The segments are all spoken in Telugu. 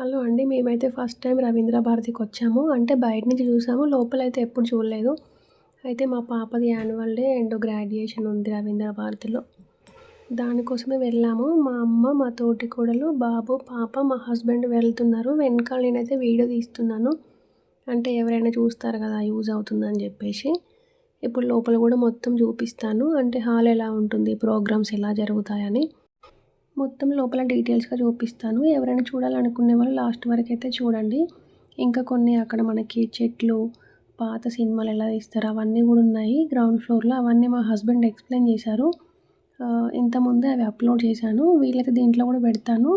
హలో అండి మేమైతే ఫస్ట్ టైం రవీంద్ర భారతికి వచ్చాము. అంటే బయట నుంచి చూసాము లోపలైతే ఎప్పుడు చూడలేదు. అయితే మా పాపది యాన్యువల్ డే అండ్ గ్రాడ్యుయేషన్ ఉంది రవీంద్ర భారతిలో. దానికోసమే వెళ్ళాము. మా అమ్మ మా తోటి కోడలు బాబు పాప మా హస్బెండ్ వెళ్తున్నారు. వెనకాల నేనైతే వీడియో తీస్తున్నాను. అంటే ఎవరైనా చూస్తారు కదా యూజ్ అవుతుందని చెప్పేసి. ఇప్పుడు లోపల కూడా మొత్తం చూపిస్తాను. అంటే హాల్ ఎలా ఉంటుంది ప్రోగ్రామ్స్ ఎలా జరుగుతాయని. మొత్తం లోపల డీటెయిల్స్గా చూపిస్తాను. ఎవరైనా చూడాలనుకునే వాళ్ళు లాస్ట్ వరకు అయితే చూడండి. ఇంకా కొన్ని అక్కడ మనకి చెట్లు పాత సినిమాలు ఎలా తీస్తారు అవన్నీ కూడా ఉన్నాయి. గ్రౌండ్ ఫ్లోర్లో అవన్నీ మా హస్బెండ్ ఎక్స్ప్లెయిన్ చేశారు. ఇంతకుముందే అవి అప్లోడ్ చేశాను. వీళ్ళైతే దీంట్లో కూడా పెడతాను.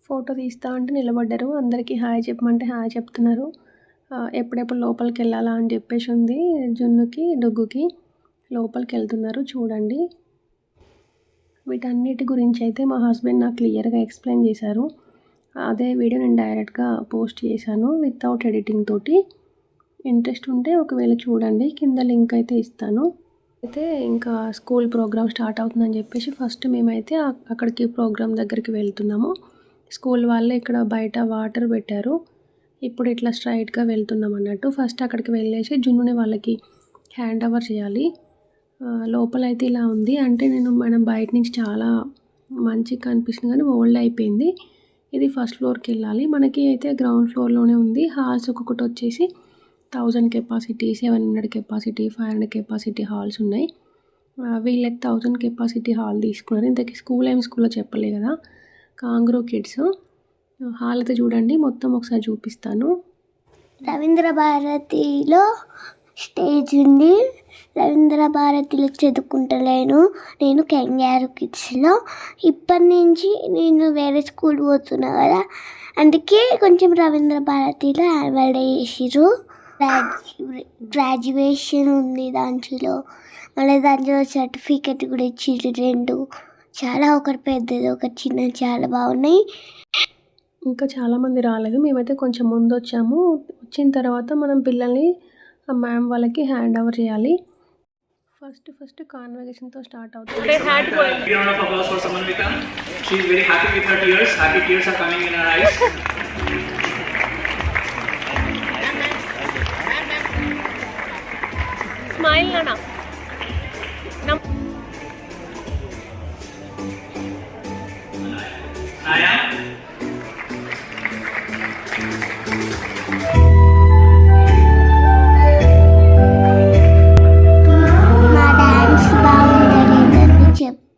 ఫోటో తీస్తా అంటే నిలబడ్డారు. అందరికీ హాయ్ చెప్పమంటే హాయ్ చెప్తున్నారు. ఎప్పుడెప్పుడు లోపలికి వెళ్ళాలా అని చెప్పేసి ఉంది జున్నుకి డొగ్గుకి. లోపలికి వెళ్తున్నారు చూడండి. వీటన్నిటి గురించి అయితే మా హస్బెండ్ నాకు క్లియర్గా ఎక్స్ప్లెయిన్ చేశారు. అదే వీడియో నేను డైరెక్ట్గా పోస్ట్ చేశాను వితౌట్ ఎడిటింగ్ తోటి. ఇంట్రెస్ట్ ఉంటే ఒకవేళ చూడండి కింద లింక్ అయితే ఇస్తాను. అయితే ఇంకా స్కూల్ ప్రోగ్రామ్ స్టార్ట్ అవుతుందని చెప్పేసి ఫస్ట్ మేమైతే అక్కడికి ప్రోగ్రామ్ దగ్గరికి వెళ్తున్నాము. స్కూల్ వాళ్ళే ఇక్కడ బయట వాటర్ పెట్టారు. ఇప్పుడు ఇట్లా స్ట్రైట్గా వెళ్తున్నాం అన్నట్టు. ఫస్ట్ అక్కడికి వెళ్ళేసి జున్నుని వాళ్ళకి హ్యాండ్ ఓవర్ చేయాలి. లోపలైతే ఇలా ఉంది. అంటే నేను మనం బయట నుంచి చాలా మంచిగా కనిపిస్తుంది కానీ ఓల్డ్ అయిపోయింది. ఇది ఫస్ట్ ఫ్లోర్కి వెళ్ళాలి. మనకి అయితే గ్రౌండ్ ఫ్లోర్లోనే ఉంది. హాల్స్ ఒక్కొక్కటి వచ్చేసి thousand capacity seven hundred capacity five hundred capacity halls ఉన్నాయి. వీళ్ళైతే థౌజండ్ కెపాసిటీ హాల్ తీసుకున్నారు. ఇంతకీ స్కూల్ ఏం స్కూల్లో చెప్పలే కదా? కాంగ్రో కిడ్స్. హాల్ అయితే చూడండి. మొత్తం ఒకసారి చూపిస్తాను. రవీంద్ర భారతిలో స్టేజ్ ఉంది. రవీంద్ర భారతిలో చదువుకుంటలేను. నేను కెంగారు కిడ్స్లో. ఇప్పటి నుంచి నేను వేరే స్కూల్ పోతున్నా కదా. అందుకే కొంచెం రవీంద్ర భారతిలో యాన్యువల్ డే చేసిర్రు గ్రాడ్యుయేషన్ ఉంది దాంట్లో. మళ్ళీ దాంట్లో సర్టిఫికెట్ కూడా ఇచ్చిర్రు రెండు. చాలా ఒకటి పెద్దది ఒకటి చిన్నది చాలా బాగున్నాయి. ఇంకా చాలామంది రాలేదు. మేమైతే కొంచెం ముందు వచ్చాము వచ్చిన తర్వాత మనం పిల్లల్ని ఆ మ్యామ్ వాళ్ళకి హ్యాండ్ ఓవర్ చేయాలి. ఫస్ట్ ఫస్ట్ కాన్వర్జేషన్తో స్టార్ట్ అవుతుంది. Big round of applause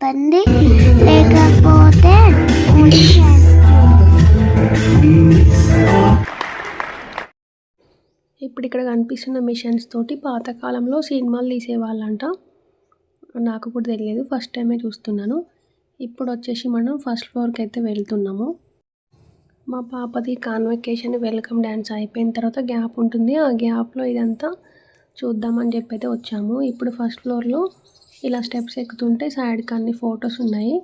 చెప్పండి లేకపోతే ఇప్పుడు ఇక్కడ కనిపిస్తున్న మిషన్స్ తోటి పాతకాలంలో సినిమాలు తీసేవాళ్ళంట. నాకు కూడా తెలియదు ఫస్ట్ టైమే చూస్తున్నాను. ఇప్పుడు వచ్చేసి మనం ఫస్ట్ ఫ్లోర్కి అయితే వెళ్తున్నాము. మా పాపది కాన్వెకేషన్ వెల్కమ్ డ్యాన్స్ అయిపోయిన తర్వాత గ్యాప్ ఉంటుంది. ఆ గ్యాప్లో ఇదంతా చూద్దామని చెప్పి అయితే వచ్చాము. ఇప్పుడు ఫస్ట్ ఫ్లోర్లో ఇలా స్టెప్స్ ఎక్కుతుంటే సైడ్కి అన్ని ఫొటోస్ ఉన్నాయి.